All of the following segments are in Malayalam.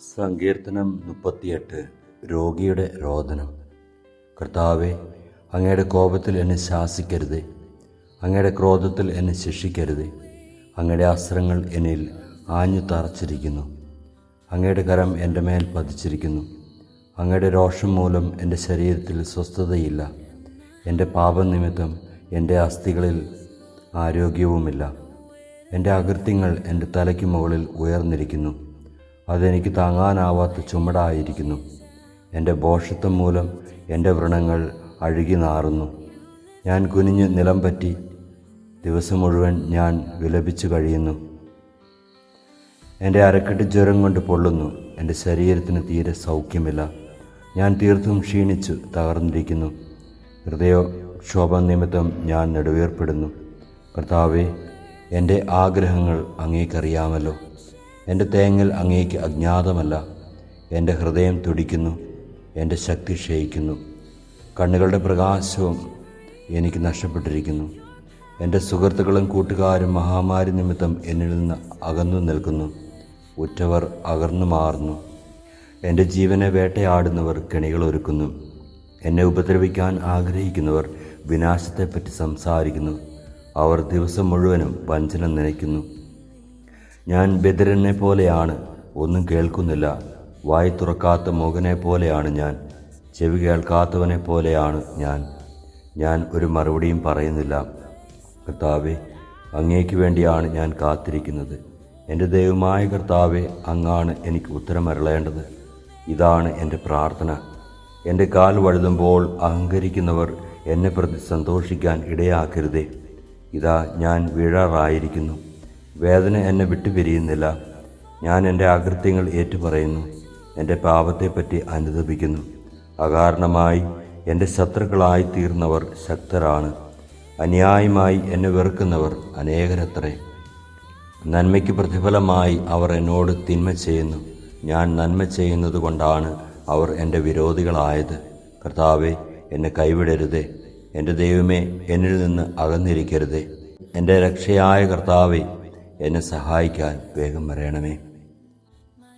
സങ്കീർത്തനം മുപ്പത്തിയെട്ട്. രോഗിയുടെ രോദനം. കർത്താവെ അങ്ങയുടെ കോപത്തിൽ എന്നെ ശാസിക്കരുത്. അങ്ങയുടെ ക്രോധത്തിൽ എന്നെ ശിക്ഷിക്കരുത്. അങ്ങയുടെ അസ്ത്രങ്ങൾ എന്നിൽ ആഞ്ഞു തറച്ചിരിക്കുന്നു. അങ്ങയുടെ കരം എന്റെ മേൽ പതിച്ചിരിക്കുന്നു. അങ്ങയുടെ രോഷം മൂലം എന്റെ ശരീരത്തിൽ സ്വസ്ഥതയില്ല. എന്റെ പാപനിമിത്തം എന്റെ അസ്ഥികളിൽ ആരോഗ്യവുമില്ല. എന്റെ അകൃത്യങ്ങൾ എന്റെ തലയ്ക്ക് മുകളിൽ ഉയർന്നിരിക്കുന്നു. അതെനിക്ക് താങ്ങാനാവാത്ത ചുമടായിരിക്കുന്നു. എന്റെ ബോഷത്വം മൂലം എന്റെ വ്രണങ്ങൾ അഴുകി നാറുന്നു. ഞാൻ കുനിഞ്ഞ് നിലം പറ്റി ദിവസം മുഴുവൻ ഞാൻ വിലപിച്ചു കഴിയുന്നു. എന്റെ അരക്കെട്ട് ജ്വരം കൊണ്ട് പൊള്ളുന്നു. എന്റെ ശരീരത്തിന് തീരെ സൗഖ്യമില്ല. ഞാൻ തീർത്തും ക്ഷീണിച്ചു തകർന്നിരിക്കുന്നു. ഹൃദയക്ഷോഭം നിമിത്തം ഞാൻ നെടുവേർപ്പെടുന്നു. കർത്താവെ എന്റെ ആഗ്രഹങ്ങൾ അങ്ങേക്കറിയാമല്ലോ. എന്റെ തേങ്ങൽ അങ്ങേക്ക് അജ്ഞാതമല്ല. എന്റെ ഹൃദയം തുടിക്കുന്നു എന്റെ ശക്തി ക്ഷയിക്കുന്നു. കണ്ണുകളുടെ പ്രകാശവും എനിക്ക് നഷ്ടപ്പെട്ടിരിക്കുന്നു. എന്റെ സുഹൃത്തുക്കളും കൂട്ടുകാരും മഹാമാരി നിമിത്തം എന്നിൽ നിന്ന് അകന്നു നിൽക്കുന്നു. ഉറ്റവർ അകർന്നു മാറുന്നു. എന്റെ ജീവനെ വേട്ടയാടുന്നവർ കെണികൾ ഒരുക്കുന്നു. എന്നെ ഉപദ്രവിക്കാൻ ആഗ്രഹിക്കുന്നവർ വിനാശത്തെപ്പറ്റി സംസാരിക്കുന്നു. അവർ ദിവസം മുഴുവനും വഞ്ചന നനയ്ക്കുന്നു. ഞാൻ ബദിരനെ പോലെയാണ് ഒന്നും കേൾക്കുന്നില്ല. വായി തുറക്കാത്ത മുഖനെ പോലെയാണ് ഞാൻ. ചെവി കേൾക്കാത്തവനെ പോലെയാണ് ഞാൻ. ഞാൻ ഒരു മറുപടിയും പറയുന്നില്ല. കർത്താവെ അങ്ങേക്ക് വേണ്ടിയാണ് ഞാൻ കാത്തിരിക്കുന്നത്. എന്റെ ദൈവമായ കർത്താവെ അങ്ങാണ് എനിക്ക് ഉത്തരമരളേണ്ടത്. ഇതാണ് എന്റെ പ്രാർത്ഥന. എന്റെ കാൽ വഴുതുമ്പോൾ അഹങ്കരിക്കുന്നവർ എന്നെ പ്രതി സന്തോഷിക്കാൻ ഇടയാക്കരുതേ. ഇതാ ഞാൻ വീഴാറായിരിക്കുന്നു. വേദന എന്നെ വിട്ടുപിരിയുന്നില്ല ഞാൻ എന്റെ അകൃത്യങ്ങൾ ഏറ്റുപറയുന്നു. എന്റെ പാപത്തെപ്പറ്റി അനുദപിക്കുന്നു. അകാരണമായി എന്റെ ശത്രുക്കളായി തീർന്നവർ ശക്തരാണ്. അന്യായമായി എന്നെ വെറുക്കുന്നവർ അനേകരത്രേ. നന്മയ്ക്ക് പ്രതിഫലമായി അവർ എന്നോട് തിന്മ ചെയ്യുന്നു. ഞാൻ നന്മ ചെയ്യുന്നത് കൊണ്ടാണ് അവർ എന്റെ വിരോധികളായത്. കർത്താവെ എന്നെ കൈവിടരുതേ. എന്റെ ദൈവമേ എന്നിൽ നിന്ന് അകന്നിരിക്കരുതേ. എന്റെ രക്ഷയായ കർത്താവെ എന്നെ സഹായിക്കാൻ വേഗം വരയണമേ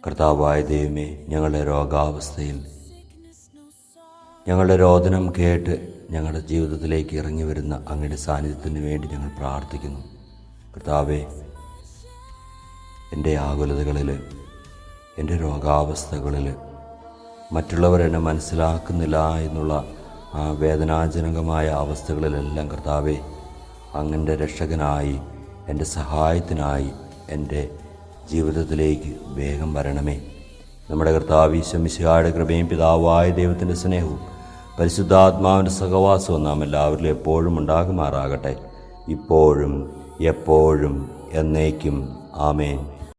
കർത്താവായ ദൈവമേ ഞങ്ങളുടെ രോഗാവസ്ഥയിൽ ഞങ്ങളുടെ രോദനം കേട്ട് ഞങ്ങളുടെ ജീവിതത്തിലേക്ക് ഇറങ്ങി വരുന്ന അങ്ങയുടെ സാന്നിധ്യത്തിന് വേണ്ടി ഞങ്ങൾ പ്രാർത്ഥിക്കുന്നു. കർത്താവെ എന്റെ ആകുലതകളിൽ എന്റെ രോഗാവസ്ഥകളിൽ മറ്റുള്ളവർ എന്നെ മനസ്സിലാക്കുന്നില്ല എന്നുള്ള ആ വേദനാജനകമായ അവസ്ഥകളിലെല്ലാം കർത്താവെ അങ്ങന്റെ രക്ഷകനായി എന്റെ സഹായത്തിനായി എന്റെ ജീവിതത്തിലേക്ക് വേഗം വരണമേ. നമ്മുടെ കർത്താവ് ഈശ്വമിശിഹായുടെ കൃപയും പിതാവായ ദൈവത്തിന്റെ സ്നേഹവും പരിശുദ്ധാത്മാവിന്റെ സഹവാസവും നാം എല്ലാവരിലും എപ്പോഴും ഉണ്ടാകുമാറാകട്ടെ. ഇപ്പോഴും എപ്പോഴും എന്നേക്കും. ആമേൻ.